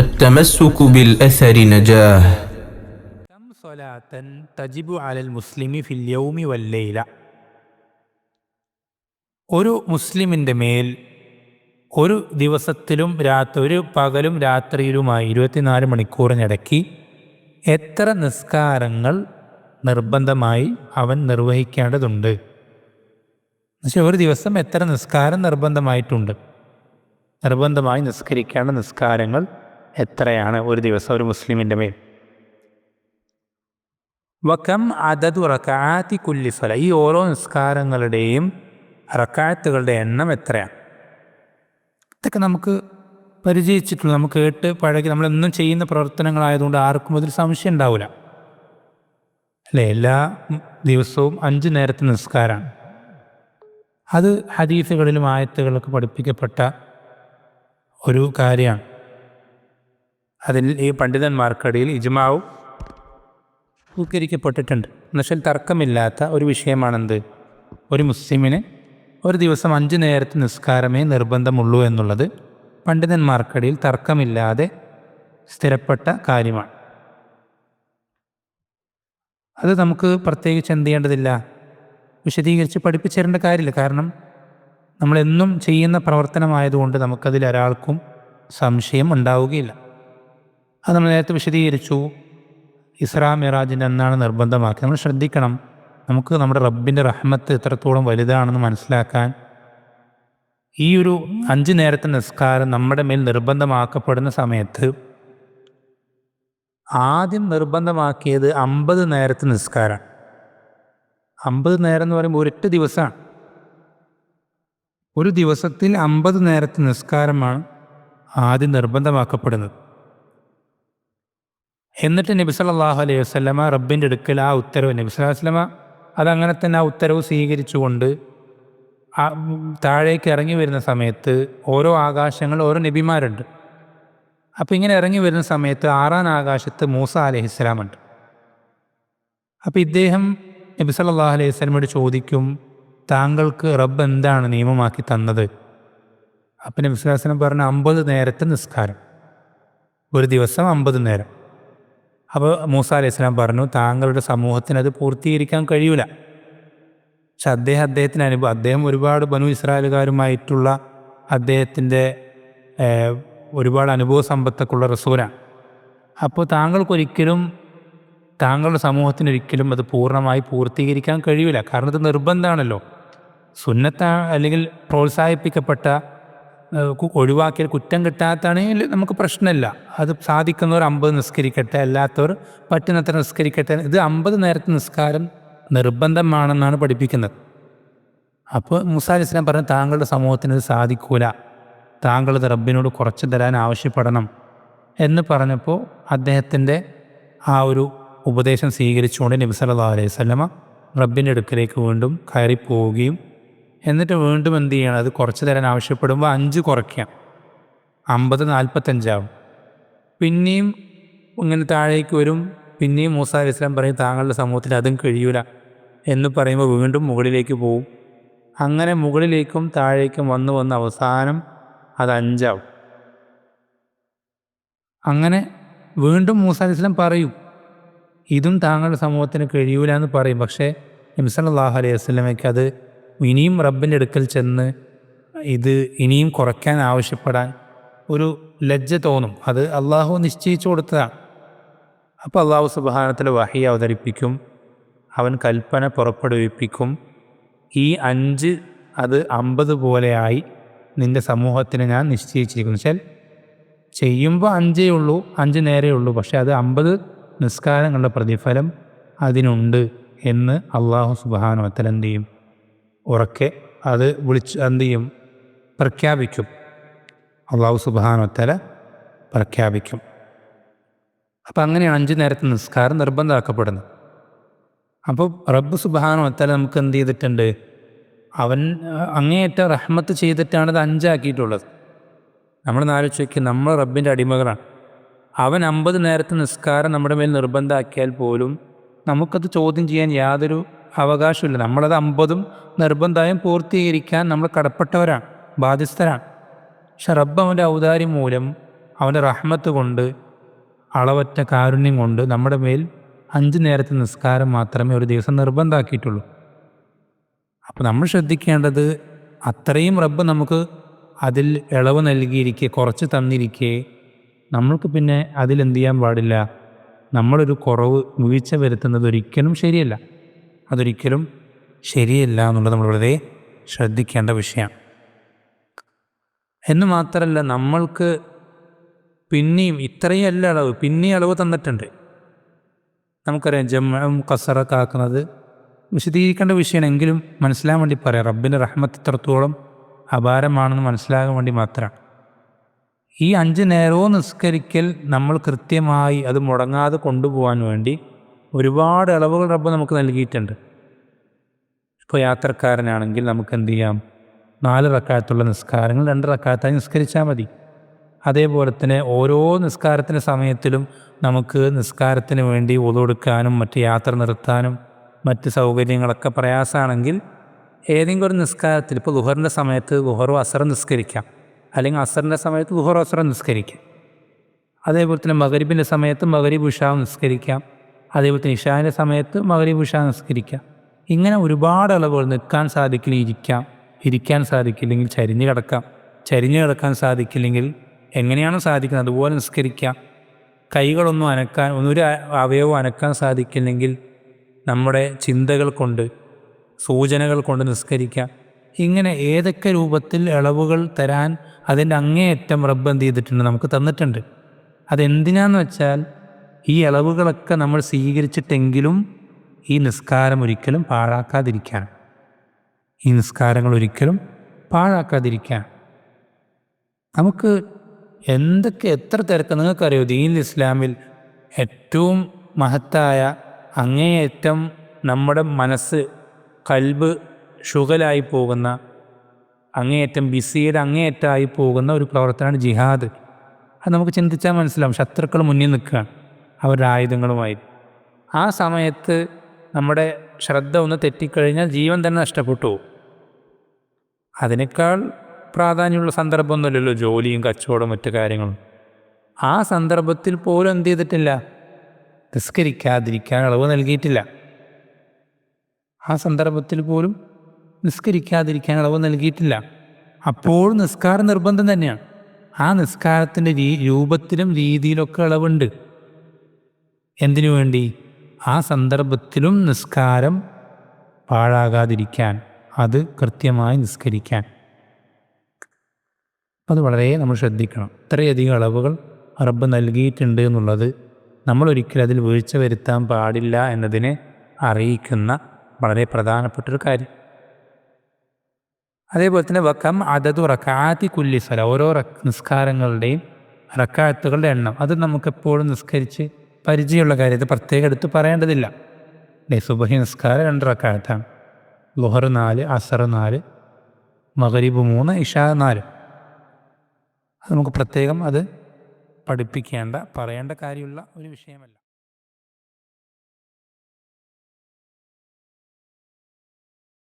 التمسك بالأثر نجاه كم صلاة تجب على المسلم في اليوم والليلة ഒരു മുസ്ലിമിൻ്റെ മേൽ ഒരു ദിവസത്തിലും രാത്രി ഒരു പകലും രാത്രിയിലുമായി ഇരുപത്തിനാല് മണിക്കൂറിനിടയ്ക്ക് എത്ര നിസ്കാരങ്ങൾ നിർബന്ധമായി അവൻ നിർവഹിക്കേണ്ടതുണ്ട് എന്നുവെച്ചാൽ ഒരു ദിവസം എത്ര നിസ്കാരം നിർബന്ധമായിട്ടുണ്ട് നിർബന്ധമായി നിസ്കരിക്കേണ്ട നിസ്കാരങ്ങൾ എത്രയാണ് ഒരു ദിവസം ഒരു മുസ്ലിമിന്റെ മേൽ? വക്കം അതതു റക്കാത്തി കുല്ലി സ്വല. ഈ ഓരോ നിസ്കാരങ്ങളുടെയും റക്കാത്തുകളുടെ എണ്ണം എത്രയാണ്? ഇതൊക്കെ നമുക്ക് പരിചയിച്ചിട്ടുള്ള. നമുക്ക് കേട്ട് പഴകി നമ്മളെന്നും ചെയ്യുന്ന പ്രവർത്തനങ്ങളായതുകൊണ്ട് ആർക്കും അതിൽ സംശയം ഉണ്ടാവില്ല. അല്ലേ? എല്ലാ ദിവസവും അഞ്ച് നേരത്തെ നിസ്കാരമാണ്. അത് ഹദീസുകളിലും ആയത്തുകളൊക്കെ പഠിപ്പിക്കപ്പെട്ട ഒരു കാര്യമാണ്. അതിൽ ഈ പണ്ഡിതന്മാർക്കിടയിൽ ഇജ്മാവും സ്വീകരിക്കപ്പെട്ടിട്ടുണ്ട് എന്നുവെച്ചാൽ തർക്കമില്ലാത്ത ഒരു വിഷയമാണെന്ത്? ഒരു മുസ്ലിമിന് ഒരു ദിവസം അഞ്ച് നേരത്തെ നിസ്കാരമേ നിർബന്ധമുള്ളൂ എന്നുള്ളത് പണ്ഡിതന്മാർക്കിടയിൽ തർക്കമില്ലാതെ സ്ഥിരപ്പെട്ട കാര്യമാണ്. അത് നമുക്ക് പ്രത്യേകിച്ച് എന്ത് ചെയ്യേണ്ടതില്ല? വിശദീകരിച്ച് പഠിപ്പിച്ചേരേണ്ട കാര്യമില്ല. കാരണം നമ്മളെന്നും ചെയ്യുന്ന പ്രവർത്തനമായതുകൊണ്ട് നമുക്കതിൽ ഒരാൾക്കും സംശയം ഉണ്ടാവുകയില്ല. അത് നമ്മൾ നേരത്തെ വിശദീകരിച്ചു. ഇസ്രാ മിറാജിന്റെ എന്നാണ് നിർബന്ധമാക്കി നമ്മൾ ശ്രദ്ധിക്കണം. നമുക്ക് നമ്മുടെ റബ്ബിന്റെ റഹ്മത്ത് എത്രത്തോളം വലുതാണെന്ന് മനസ്സിലാക്കാൻ ഈ ഒരു അഞ്ച് നേരത്തെ നിസ്കാരം നമ്മുടെ മേൽ നിർബന്ധമാക്കപ്പെടുന്ന സമയത്ത് ആദ്യം നിർബന്ധമാക്കിയത് അമ്പത് നേരത്തെ നിസ്കാരമാണ്. അമ്പത് നേരം എന്ന് പറയുമ്പോൾ ഒരൊറ്റ ദിവസമാണ്. ഒരു ദിവസത്തിൽ അമ്പത് നേരത്തെ നിസ്കാരമാണ് ആദ്യം നിർബന്ധമാക്കപ്പെടുന്നത്. എന്നിട്ട് നബി സല്ലല്ലാഹു അലൈഹി വസല്ലമ റബ്ബിന്റെ അടുക്കൽ ആ ഉത്തരവ് നബി സല്ലല്ലാഹു അലൈഹി വസല്ലമ അതങ്ങനെ തന്നെ ആ ഉത്തരവ് സ്വീകരിച്ചുകൊണ്ട് ആ താഴേക്ക് ഇറങ്ങി വരുന്ന സമയത്ത് ഓരോ ആകാശങ്ങൾ ഓരോ നബിമാരുണ്ട്. അപ്പോൾ ഇങ്ങനെ ഇറങ്ങി വരുന്ന സമയത്ത് ആറാം ആകാശത്ത് മൂസ അലഹിസ്ലാമുണ്ട് അപ്പോൾ ഇദ്ദേഹം നബി സല്ലല്ലാഹു അലൈഹി വസല്ലമയോട് ചോദിക്കും താങ്കൾക്ക് റബ്ബ് എന്താണ് നിയമമാക്കി തന്നത്? അപ്പം നബി പറഞ്ഞ അമ്പത് നേരത്തെ നിസ്കാരം. ഒരു ദിവസം അമ്പത് നേരം. അപ്പോൾ മൂസ അലൈഹി സ്വലാം പറഞ്ഞു താങ്കളുടെ സമൂഹത്തിന് അത് പൂർത്തീകരിക്കാൻ കഴിയൂല. പക്ഷെ അദ്ദേഹം അദ്ദേഹത്തിന് അനുഭവം അദ്ദേഹം ഒരുപാട് ബനു ഇസ്രായേലുകാരുമായിട്ടുള്ള അദ്ദേഹത്തിന്റെ ഒരുപാട് അനുഭവ സമ്പത്തൊക്കെയുള്ള റസൂലാണ്. അപ്പോൾ താങ്കൾക്കൊരിക്കലും താങ്കളുടെ സമൂഹത്തിന് ഒരിക്കലും അത് പൂർണമായി പൂർത്തീകരിക്കാൻ കഴിയില്ല കാരണം ഇത് നിർബന്ധമാണല്ലോ. സുന്നത്ത അല്ലെങ്കിൽ പ്രോത്സാഹിപ്പിക്കപ്പെട്ട ഒഴിവാക്കിയാൽ കുറ്റം കിട്ടാത്താണെങ്കിൽ നമുക്ക് പ്രശ്നമില്ല. അത് സാധിക്കുന്നവർ അമ്പത് നിസ്കരിക്കട്ടെ അല്ലാത്തവർ പറ്റുന്നത്ര നിസ്കരിക്കട്ടെ. ഇത് അമ്പത് നേരത്തെ നിസ്കാരം നിർബന്ധമാണെന്നാണ് പഠിപ്പിക്കുന്നത്. അപ്പോൾ മുസാലി ഇസ്ലാം പറഞ്ഞു താങ്കളുടെ സമൂഹത്തിന് ഇത് സാധിക്കൂല. താങ്കൾ ഇത് റബ്ബിനോട് കുറച്ച് തരാൻ ആവശ്യപ്പെടണം എന്ന് പറഞ്ഞപ്പോൾ അദ്ദേഹത്തിന്റെ ആ ഒരു ഉപദേശം സ്വീകരിച്ചുകൊണ്ട് നബി അലൈഹി സ്വലമ റബ്ബിന്റെ അടുക്കലേക്ക് വീണ്ടും കയറി പോവുകയും എന്നിട്ട് വീണ്ടും എന്ത് ചെയ്യണം? അത് കുറച്ച് തരാൻ ആവശ്യപ്പെടുമ്പോൾ അഞ്ച് കുറയ്ക്കാം. അമ്പത് നാൽപ്പത്തഞ്ചാവും പിന്നെയും ഇങ്ങനെ താഴേക്ക് വരും. പിന്നെയും മൂസ അലി ഇസ്ലാം പറയും താങ്കളുടെ സമൂഹത്തിൽ അതും കഴിയൂല എന്ന് പറയുമ്പോൾ വീണ്ടും മുകളിലേക്ക് പോവും. അങ്ങനെ മുകളിലേക്കും താഴേക്കും വന്ന് വന്ന് അവസാനം അത് അഞ്ചാവും. അങ്ങനെ വീണ്ടും മൂസ അലി ഇസ്ലാം പറയും ഇതും താങ്കളുടെ സമൂഹത്തിന് കഴിയൂല എന്ന് പറയും. പക്ഷേ നിംസലാഹു അലൈഹി വസ്ലമയ്ക്ക് അത് ഇനിയും റബ്ബിന്റെ അടുക്കൽ ചെന്ന് ഇത് ഇനിയും കുറയ്ക്കാൻ ആവശ്യപ്പെടാൻ ഒരു ലജ്ജ തോന്നും. അത് അള്ളാഹു നിശ്ചയിച്ചു കൊടുത്തതാണ്. അപ്പോൾ അള്ളാഹു സുബാനത്തിൽ വഹി അവതരിപ്പിക്കും. അവൻ കൽപ്പന പുറപ്പെടുവിപ്പിക്കും. ഈ അഞ്ച് അത് അമ്പത് പോലെയായി നിന്റെ സമൂഹത്തിന് ഞാൻ നിശ്ചയിച്ചിരിക്കുന്നു. വെച്ചാൽ ചെയ്യുമ്പോൾ അഞ്ചേ ഉള്ളൂ അഞ്ച് നേരേ ഉള്ളൂ. പക്ഷെ അത് അമ്പത് നിസ്കാരങ്ങളുടെ പ്രതിഫലം അതിനുണ്ട് എന്ന് അള്ളാഹു സുബാനുവത്തൽ എന്ത് ചെയ്യും? ഉറക്കെ അത് വിളിച്ച് എന്ത് ചെയ്യും? പ്രഖ്യാപിക്കും. അള്ളാഹു സുബാനോത്തല പ്രഖ്യാപിക്കും. അപ്പം അങ്ങനെയാണ് അഞ്ച് നേരത്തെ നിസ്കാരം നിർബന്ധമാക്കപ്പെടുന്നത്. അപ്പോൾ റബ്ബ് സുബാനോത്തല നമുക്ക് എന്ത് ചെയ്തിട്ടുണ്ട്? അവൻ അങ്ങേയറ്റം റഹ്മത്ത് ചെയ്തിട്ടാണ് ഇത് അഞ്ചാക്കിയിട്ടുള്ളത്. നമ്മൾ ആലോചിച്ച് നോക്കി നമ്മൾ റബ്ബിന്റെ അടിമകളാണ്. അവൻ അമ്പത് നേരത്തെ നിസ്കാരം നമ്മുടെ മേൽ നിർബന്ധമാക്കിയാൽ പോലും നമുക്കത് ചോദ്യം ചെയ്യാൻ യാതൊരു അവകാശമില്ല. നമ്മളത് അമ്പതും നിർബന്ധമായും പൂർത്തീകരിക്കാൻ നമ്മൾ കടപ്പെട്ടവരാണ് ബാധ്യസ്ഥരാണ്. പക്ഷെ റബ്ബ് അവന്റെ ഔദാര്യം മൂലം അവന്റെ റഹ്മത്ത് കൊണ്ട് അളവറ്റ കാരുണ്യം കൊണ്ട് നമ്മുടെ മേൽ അഞ്ച് നേരത്തെ നിസ്കാരം മാത്രമേ ഒരു ദിവസം നിർബന്ധമാക്കിയിട്ടുള്ളൂ. അപ്പോൾ നമ്മൾ ശ്രദ്ധിക്കേണ്ടത് അത്രയും റബ്ബ് നമുക്ക് അതിൽ ഇളവ് നൽകിയിരിക്കെ കുറച്ച് തന്നിരിക്കെ നമ്മൾക്ക് പിന്നെ അതിലെന്ത് ചെയ്യാൻ പാടില്ല? നമ്മളൊരു കുറവ് വീഴ്ച വരുത്തുന്നത് ഒരിക്കലും ശരിയല്ല. അതൊരിക്കലും ശരിയല്ല എന്നുള്ളത് നമ്മൾ വളരെ ശ്രദ്ധിക്കേണ്ട വിഷയമാണ്. എന്ന് മാത്രമല്ല നമ്മൾക്ക് പിന്നെയും ഇത്രയും അല്ല അളവ് പിന്നെയും അളവ് തന്നിട്ടുണ്ട്. നമുക്കറിയാം ജമ്മം കസറൊക്കെ ആക്കുന്നത് വിശദീകരിക്കേണ്ട വിഷയമാണെങ്കിലും മനസ്സിലാകാൻ വേണ്ടി പറയാം റബ്ബിന്റെ റഹ്മത്ത് ഇത്രത്തോളം അപാരമാണെന്ന് മനസ്സിലാകാൻ വേണ്ടി മാത്രമാണ്. ഈ അഞ്ച് നേരവും നിസ്കരിക്കൽ നമ്മൾ കൃത്യമായി അത് മുടങ്ങാതെ കൊണ്ടുപോകാൻ വേണ്ടി ഒരുപാട് അളവുകൾ റബ്ബ് നമുക്ക് നൽകിയിട്ടുണ്ട്. ഇപ്പോൾ യാത്രക്കാരനാണെങ്കിൽ നമുക്ക് എന്ത് ചെയ്യാം? നാല് റക്കാലത്തുള്ള നിസ്കാരങ്ങൾ രണ്ട് റക്കാലത്തായി നിസ്കരിച്ചാൽ മതി. അതേപോലെ തന്നെ ഓരോ നിസ്കാരത്തിന്റെ സമയത്തിലും നമുക്ക് നിസ്കാരത്തിന് വേണ്ടി ഒതുകൊടുക്കാനും മറ്റ് യാത്ര നിർത്താനും മറ്റ് സൗകര്യങ്ങളൊക്കെ പ്രയാസമാണെങ്കിൽ ഏതെങ്കിലും ഒരു നിസ്കാരത്തിൽ ഇപ്പോൾ ലുഹറിന്റെ സമയത്ത് ലുഹറോ അസറും നിസ്കരിക്കാം. അല്ലെങ്കിൽ അസറിന്റെ സമയത്ത് ലുഹറോ അസറും നിസ്കരിക്കാം. അതേപോലെ തന്നെ മകരിബിന്റെ സമയത്ത് മകരീബ് ഉഷാവ് നിസ്കരിക്കാം. അതേപോലെ തന്നെ ഇഷാന്റെ സമയത്ത് മകരീബ് ഉഷാ നിസ്കരിക്കാം. ഇങ്ങനെ ഒരുപാട് അളവുകൾ നിൽക്കാൻ സാധിക്കില്ല ഇരിക്കാം. ഇരിക്കാൻ സാധിക്കില്ലെങ്കിൽ ചരിഞ്ഞു കിടക്കാം. ചരിഞ്ഞു കിടക്കാൻ സാധിക്കില്ലെങ്കിൽ എങ്ങനെയാണ് സാധിക്കുന്നത് അതുപോലെ നിസ്കരിക്കാം. കൈകളൊന്നും അനക്കാൻ ഒന്നൊരു അവയവം അനക്കാൻ സാധിക്കില്ലെങ്കിൽ നമ്മുടെ ചിന്തകൾ കൊണ്ട് സൂചനകൾ കൊണ്ട് നിസ്കരിക്കാം. ഇങ്ങനെ ഏതൊക്കെ രൂപത്തിൽ ഇളവുകൾ തരാൻ അതിന്റെ അങ്ങേയറ്റം റബ്ബ് എന്ത് ചെയ്തിട്ടുണ്ട് നമുക്ക് തന്നിട്ടുണ്ട്. അതെന്തിനാന്ന് വെച്ചാൽ ഈ ഇളവുകളൊക്കെ നമ്മൾ സ്വീകരിച്ചിട്ടെങ്കിലും ഈ നിസ്കാരം ഒരിക്കലും പാഴാക്കാതിരിക്കാൻ. ഈ നിസ്കാരങ്ങൾ ഒരിക്കലും പാഴാക്കാതിരിക്കാൻ. നമുക്ക് എന്തൊക്കെ എത്ര തിരക്ക് നിങ്ങൾക്കറിയോ ദീൻ ഇസ്ലാമിൽ ഏറ്റവും മഹത്തായ അങ്ങേയറ്റം നമ്മുടെ മനസ്സ് കൽബ് ഷുഗലായി പോകുന്ന അങ്ങേയറ്റം ബിസിയുടെ അങ്ങേയറ്റമായി പോകുന്ന ഒരു പ്രവർത്തനമാണ് ജിഹാദ്. അത് നമുക്ക് ചിന്തിച്ചാൽ മനസ്സിലാവും ശത്രുക്കൾ മുന്നിൽ നിൽക്കുകയാണ്. അവരുടെ ആയുധങ്ങളുമായി. ആ സമയത്ത് നമ്മുടെ ശ്രദ്ധ ഒന്ന് തെറ്റിക്കഴിഞ്ഞാൽ ജീവൻ തന്നെ നഷ്ടപ്പെട്ടു അതിനേക്കാൾ പ്രാധാന്യമുള്ള സന്ദർഭമൊന്നുമില്ലല്ലോ ജോലിയും കച്ചവടവും മറ്റു കാര്യങ്ങളും. ആ സന്ദർഭത്തിൽ പോലും എന്ത് ചെയ്തിട്ടില്ല? നിസ്കരിക്കാതിരിക്കാൻ അളവ് നൽകിയിട്ടില്ല. ആ സന്ദർഭത്തിൽ പോലും നിസ്കരിക്കാതിരിക്കാൻ അളവ് നൽകിയിട്ടില്ല. അപ്പോഴും നിസ്കാരം നിർബന്ധം തന്നെയാണ്. ആ നിസ്കാരത്തിന്റെ രൂപത്തിലും രീതിയിലൊക്കെ അളവുണ്ട്. എന്തിനു വേണ്ടി? ആ സന്ദർഭത്തിലും നിസ്കാരം പാഴാകാതിരിക്കാൻ അത് കൃത്യമായി നിസ്കരിക്കാൻ. അത് വളരെ നമ്മൾ ശ്രദ്ധിക്കണം. ഇത്രയധികം അളവുകൾ റബ്ബ് നൽകിയിട്ടുണ്ട് എന്നുള്ളത് നമ്മളൊരിക്കലും അതിൽ വീഴ്ച വരുത്താൻ പാടില്ല എന്നതിനെ അറിയിക്കുന്ന വളരെ പ്രധാനപ്പെട്ടൊരു കാര്യം. അതേപോലെ തന്നെ വക്കം അതതു റക്കാത്തി കുല്ലിസല ഓരോ നിസ്കാരങ്ങളുടെയും റക്കാത്തുകളുടെ എണ്ണം. അത് നമുക്കെപ്പോഴും നിസ്കരിച്ച് പരിചയമുള്ള കാര്യം. ഇത് പ്രത്യേകം എടുത്ത് പറയേണ്ടതില്ല. സുബഹി നിസ്കാരം രണ്ട് റക്കാത്താണ് ലുഹർ നാല് അസർ നാല് മകരീബ് മൂന്ന് ഇഷാ നാല്. അത് നമുക്ക് പ്രത്യേകം അത് പഠിപ്പിക്കേണ്ട പറയേണ്ട കാര്യമുള്ള ഒരു വിഷയമല്ല.